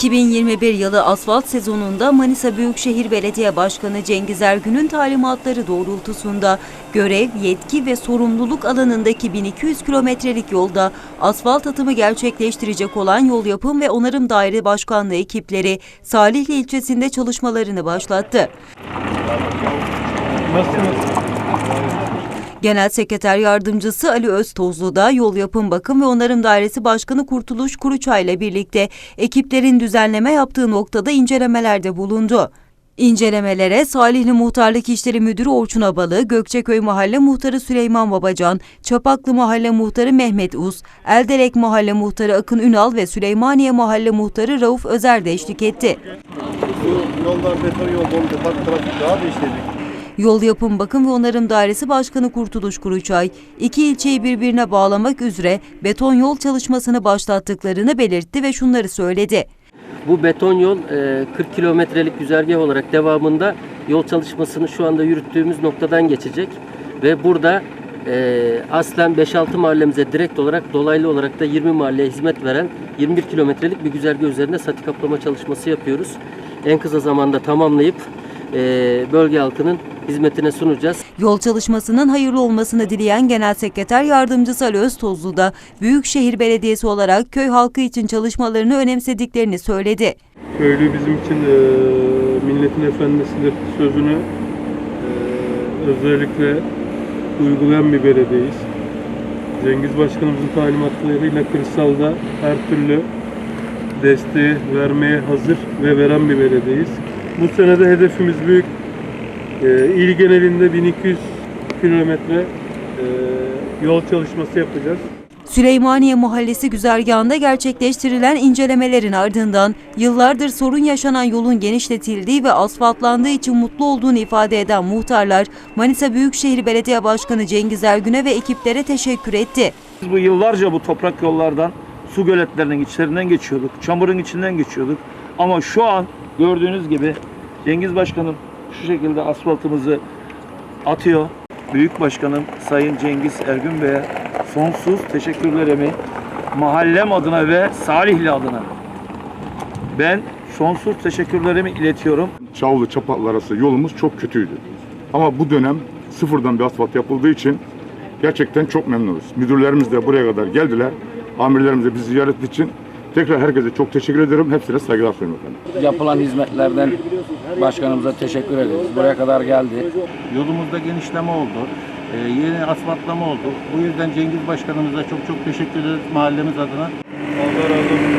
2021 yılı asfalt sezonunda Manisa Büyükşehir Belediye Başkanı Cengiz Ergün'ün talimatları doğrultusunda görev, yetki ve sorumluluk alanındaki 1200 kilometrelik yolda asfalt atımı gerçekleştirecek olan Yol Yapım ve Onarım Daire Başkanlığı ekipleri Salihli ilçesinde çalışmalarını başlattı. Genel Sekreter Yardımcısı Ali Öztozlu da Yol Yapım Bakım ve Onarım Dairesi Başkanı Kurtuluş Kuruçay ile birlikte ekiplerin düzenleme yaptığı noktada incelemelerde bulundu. İncelemelere Salihli Muhtarlık İşleri Müdürü Orçun Abalı, Gökçeköy Mahalle Muhtarı Süleyman Babacan, Çapaklı Mahalle Muhtarı Mehmet Uz, Elderek Mahalle Muhtarı Akın Ünal ve Süleymaniye Mahalle Muhtarı Rauf Özer de eşlik etti. Bu beton yol oldu. Bak trafik daha da işledik. Yol Yapım Bakım ve Onarım Dairesi Başkanı Kurtuluş Kuruçay, iki ilçeyi birbirine bağlamak üzere beton yol çalışmasını başlattıklarını belirtti ve şunları söyledi. Bu beton yol e, 40 kilometrelik güzergah olarak devamında yol çalışmasını şu anda yürüttüğümüz noktadan geçecek. Ve burada e, aslen 5-6 mahallemize direkt olarak dolaylı olarak da 20 mahalleye hizmet veren 21 kilometrelik bir güzergah üzerinde sati kaplama çalışması yapıyoruz. En kısa zamanda tamamlayıp e, bölge halkının hizmetine sunacağız. Yol çalışmasının hayırlı olmasını dileyen Genel Sekreter Yardımcısı Ali Öztozlu da Büyükşehir Belediyesi olarak köy halkı için çalışmalarını önemsediklerini söyledi. Köylü bizim için e, milletin efendisidir sözünü e, özellikle uygulayan bir belediyeyiz. Cengiz Başkanımızın talimatlarıyla kırsalda her türlü desteği vermeye hazır ve veren bir belediyeyiz. Bu senede hedefimiz büyük. E, il genelinde 1200 kilometre e, yol çalışması yapacağız. Süleymaniye Mahallesi güzergahında gerçekleştirilen incelemelerin ardından yıllardır sorun yaşanan yolun genişletildiği ve asfaltlandığı için mutlu olduğunu ifade eden muhtarlar Manisa Büyükşehir Belediye Başkanı Cengiz Ergün'e ve ekiplere teşekkür etti. Biz bu yıllarca bu toprak yollardan su göletlerinin içlerinden geçiyorduk. Çamurun içinden geçiyorduk. Ama şu an gördüğünüz gibi Cengiz Başkanım şu şekilde asfaltımızı atıyor. Büyük Başkanım Sayın Cengiz Ergün Bey'e sonsuz teşekkürlerimi mahallem adına ve Salihli adına ben sonsuz teşekkürlerimi iletiyorum. Çavlı Çapaklı arası yolumuz çok kötüydü. Ama bu dönem sıfırdan bir asfalt yapıldığı için gerçekten çok memnunuz. Müdürlerimiz de buraya kadar geldiler. Amirlerimiz de bizi ziyaret için tekrar herkese çok teşekkür ederim. Hepsine saygılar sunuyorum efendim. yapılan hizmetlerden başkanımıza teşekkür ederiz. Buraya kadar geldi. Yolumuzda genişleme oldu. Ee, yeni asfaltlama oldu. Bu yüzden Cengiz Başkanımıza çok çok teşekkür ederiz mahallemiz adına. Allah razı olsun.